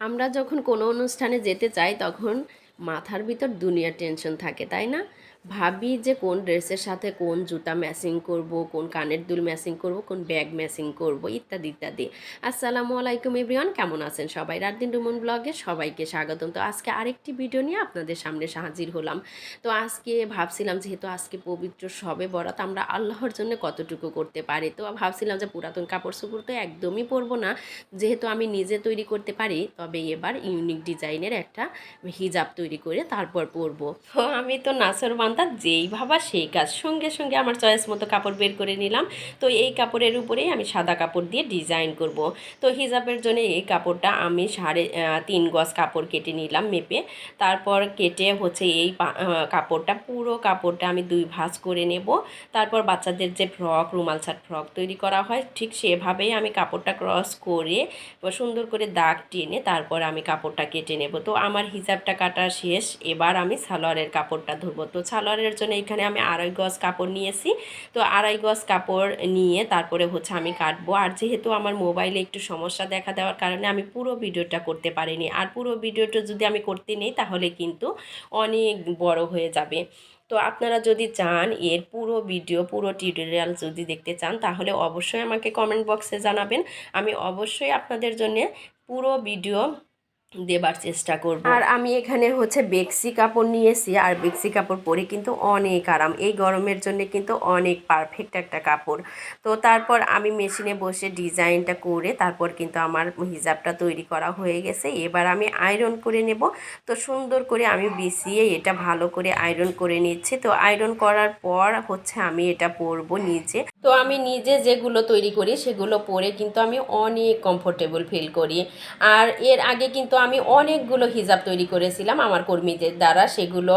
আমরা যখন কোনো অনুষ্ঠানে যেতে চাই তখন মাথার ভিতর দুনিয়ার টেনশন থাকে তাই না? ভাবি যে কোন ড্রেসের সাথে কোন জুতা ম্যাচিং করব, কোন কানের দুল ম্যাচিং করব, কোন ব্যাগ ম্যাচিং করব, ইত্যাদি ইত্যাদি। আসসালামু আলাইকুম এভরিওয়ান, কেমন আছেন সবাই? রাত দিন রুমন ব্লগে সবাইকে স্বাগতম। তো আজকে আরেকটি ভিডিও নিয়ে আপনাদের সামনে হাজির হলাম। তো আজকে ভাবছিলাম, যেহেতু আজকে পবিত্র সবে বরাত, আমরা আল্লাহর জন্য কতটুকু করতে পারি? তো ভাবছিলাম যে পুরাতন কাপড় চোপড় তো একদমই পরবো না। যেহেতু আমি নিজে তৈরি করতে পারি, তবে এবার ইউনিক ডিজাইনের একটা হিজাব তৈরি করে তারপর পরবো। আমি তো নাচর বান্ধা যেই ভাবা সেই কাজ। সঙ্গে সঙ্গে আমার চয়েস মতো কাপড় বের করে নিলাম। তো এই কাপড়ের উপরেই আমি সাদা কাপড় দিয়ে ডিজাইন করব। তো হিজাবের জন্য এই কাপড়টা আমি সাড়ে তিন গজ কাপড় কেটে নিলাম মেপে। তারপর কেটে হচ্ছে এই কাপড়টা, পুরো কাপড়টা আমি দুই ভাঁজ করে নেব। তারপর বাচ্চাদের যে ফ্রক, রুমাল ছাট ফ্রক তৈরি করা হয়, ঠিক সেভাবেই আমি কাপড়টা ক্রস করে, সুন্দর করে দাগ টেনে তারপর আমি কাপড়টা কেটে নেব। তো আমার হিজাবটা কাটা শেষ। এবার আমি সালোয়ারের কাপড়টা ধরবো। তো সালোয়ারের জন্য এখানে আমি আড়াই গজ কাপড় নিয়েছি। তো আড়াই গজ কাপড় নিয়ে তারপরে হচ্ছে আমি কাটবো। আর যেহেতু আমার মোবাইলে একটু সমস্যা দেখা দেওয়ার কারণে আমি পুরো ভিডিওটা করতে পারিনি। আর পুরো ভিডিওটা যদি আমি করতে নেই, তাহলে কিন্তু অনেক বড় হয়ে যাবে। তো আপনারা যদি চান এর পুরো ভিডিও, পুরো টিউটোরিয়াল যদি দেখতে চান, তাহলে অবশ্যই আমাকে কমেন্ট বক্সে জানাবেন। আমি অবশ্যই আপনাদের জন্য পুরো ভিডিও দেবার চেষ্টা করব। আর আমি এখানে হচ্ছে বেক্সি কাপড় নিয়েছি, আর বেক্সি কাপড় পরে কিন্তু অনেক আরাম। এই গরমের জন্য কিন্তু অনেক পারফেক্ট একটা কাপড়। তো তারপর আমি মেশিনে বসে ডিজাইনটা করে তারপর কিন্তু আমার হিজাবটা তৈরি করা হয়ে গেছে। এবার আমি আয়রন করে নেব। তো সুন্দর করে আমি বিছিয়ে এটা ভালো করে আয়রন করে নিচ্ছি। তো আয়রন করার পর হচ্ছে আমি এটা পরবো নিজে। তো আমি নিজে যেগুলো তৈরি করি সেগুলো পরে কিন্তু আমি অনেক কমফোর্টেবল ফিল করি। আর এর আগে কিন্তু আমি অনেকগুলো হিজাব তৈরি করেছিলাম আমার কর্মীদের দ্বারা। সেগুলো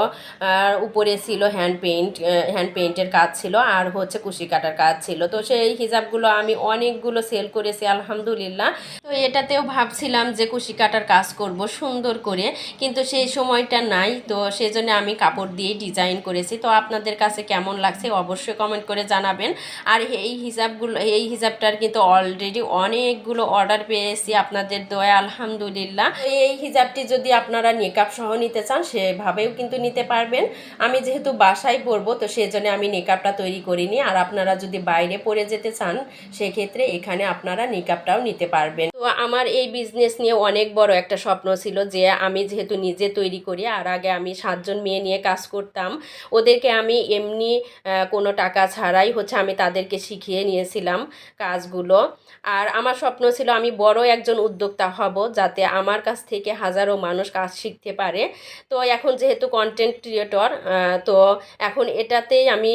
উপরে ছিল হ্যান্ড পেইন্ট হ্যান্ড পেইন্টের কাজ ছিল আর হচ্ছে কুশি কাটার কাজ ছিল। তো সেই হিজাবগুলো আমি অনেকগুলো সেল করেছি, আলহামদুলিল্লাহ। তো এটাতেও ভাবছিলাম যে কুশি কাটার কাজ করব সুন্দর করে, কিন্তু সেই সময়টা নাই। তো সেজন্য আমি কাপড় দিয়ে ডিজাইন করেছি। তো আপনাদের কাছে কেমন লাগছে অবশ্যই কমেন্ট করে জানাবেন। আর এই হিসাবগুলো এই হিসাবটার কিন্তু অলরেডি অনেকগুলো অর্ডার পেয়েছি আপনাদের দয়া আলহামদুলিল্লাহ। এই হিজাবটি যদি আপনারা নেকআপ সহ নিতে চান, সেভাবেও কিন্তু নিতে পারবেন। আমি যেহেতু বাসায় পরবো, তো সেই সেজন্য আমি নেকআপটা তৈরি করিনি। আর আপনারা যদি বাইরে পরে যেতে চান, সেক্ষেত্রে এখানে আপনারা নেকআপটাও নিতে পারবেন। তো আমার এই বিজনেস নিয়ে অনেক বড় একটা স্বপ্ন ছিল যে, আমি যেহেতু নিজে তৈরি করি, আর আগে আমি সাতজন মেয়ে নিয়ে কাজ করতাম, ওদেরকে আমি এমনি কোনো টাকা ছাড়াই হচ্ছে আমি তাদেরকে শিখিয়ে নিয়েছিলাম কাজগুলো। আর আমার স্বপ্ন ছিল আমি বড় একজন উদ্যোক্তা হব, যাতে আমার কাছ থেকে হাজারো মানুষ কাজ শিখতে পারে। তো এখন যেহেতু কন্টেন্ট ক্রিয়েটর তো এখন এটাতেই আমি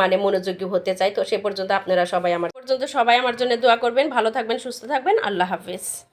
মানে মনোযোগী হতে চাই। তো সে পর্যন্ত আপনারা সবাই আমার, পর্যন্ত সবাই আমার জন্য দোয়া করবেন। ভালো থাকবেন, সুস্থ থাকবেন। আল্লাহ হাফেজ।